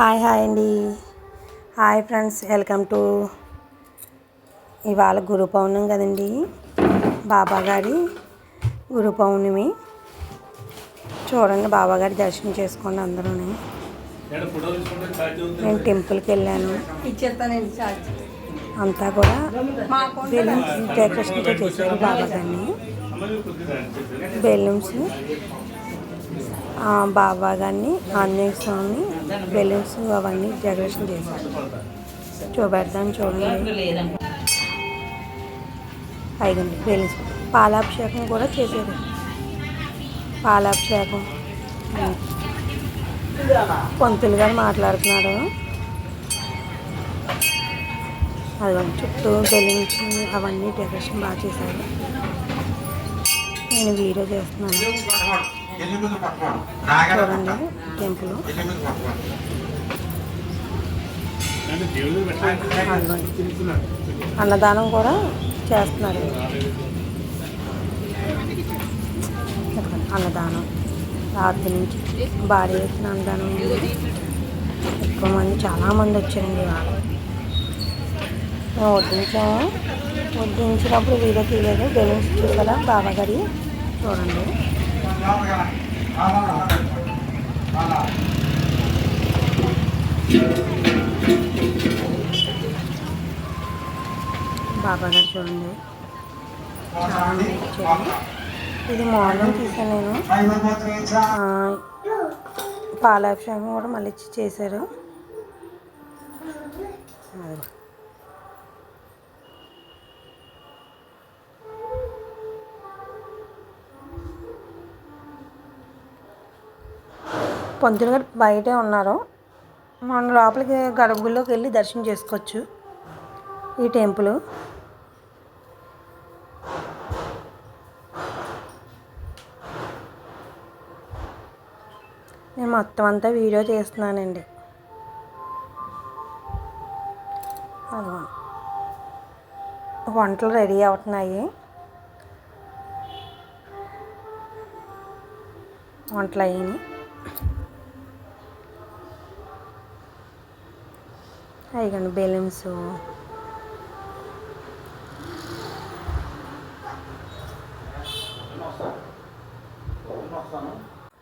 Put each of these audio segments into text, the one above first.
Hi hi అండి. Hi friends welcome to ఇవాళ గురు పౌర్ణమి కదండి. బాబా గారి గురు పౌర్ణమి. చూడండి బాబా గారి దర్శనం చేసుకోండి అందరూ నేను టెంపుల్కి వెళ్ళాను. అంతా కూడా బెలూన్స్ డెకరేషన్తో చేశారు బాబా గారిని. బెలూన్స్ బాబా గారిని ఆంజనేయ స్వామిని బెలూన్స్ అవన్నీ డెకరేషన్ చేశారు. చూపెడతాను చూడండి. ఐదండి బెలూన్స్. పాలాభిషేకం కూడా చేశారు. పాలాభిషేకం. పంతులు గారు మాట్లాడుతున్నారు. అదిగోండి చుట్టూ బెలూన్స్ అవన్నీ డెకరేషన్ బాగా చేశారు. నేను వీడియో చేస్తున్నాను. చూడండి టెంపుల్. అన్నదానం కూడా చేస్తున్నారు. అన్నదానం. రాత్రి నుంచి భారీ ఎత్తున అన్నదానం ఎక్కువ మంది చాలామంది వచ్చారండి వాళ్ళు వడ్డించాము. వడ్డించినప్పుడు వీడియో తీయలేదు. బెలూన్స్ చూసారా? బాబాగారి చూడండి. బాబా గారు చూడండి. ఇది మార్నింగ్ తీసాను నేను. ఆ, పాలాభిషేకం కూడా మళ్ళీ ఇచ్చి చేశారు. పంతులు గారు బయటే ఉన్నారు. మనం లోపలికి గర్భగుడిలోకి వెళ్ళి దర్శనం చేసుకోవచ్చు. ఈ టెంపుల్. నేను మొత్తం అంతా వీడియో చేస్తున్నానండి. వంటలు రెడీ అవుతున్నాయి. వంటలు అయ్యాయి అయ్యండి బెలూన్స్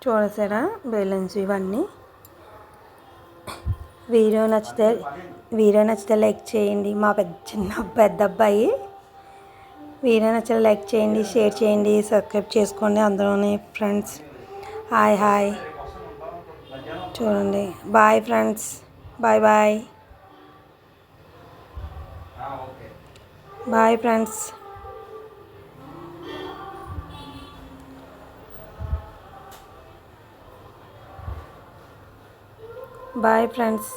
చూడసారా? బెలూన్స్ ఇవన్నీ. వీడియో నచ్చితే వీడియో నచ్చితే లైక్ చేయండి. మా పెద్ద చిన్న పెద్ద అబ్బాయి. వీడియో నచ్చితే లైక్ చేయండి షేర్ చేయండి సబ్స్క్రైబ్ చేసుకోండి అందులోనే ఫ్రెండ్స్. హాయ్ హాయ్ చూడండి. Bye friends bye bye bye friends bye friends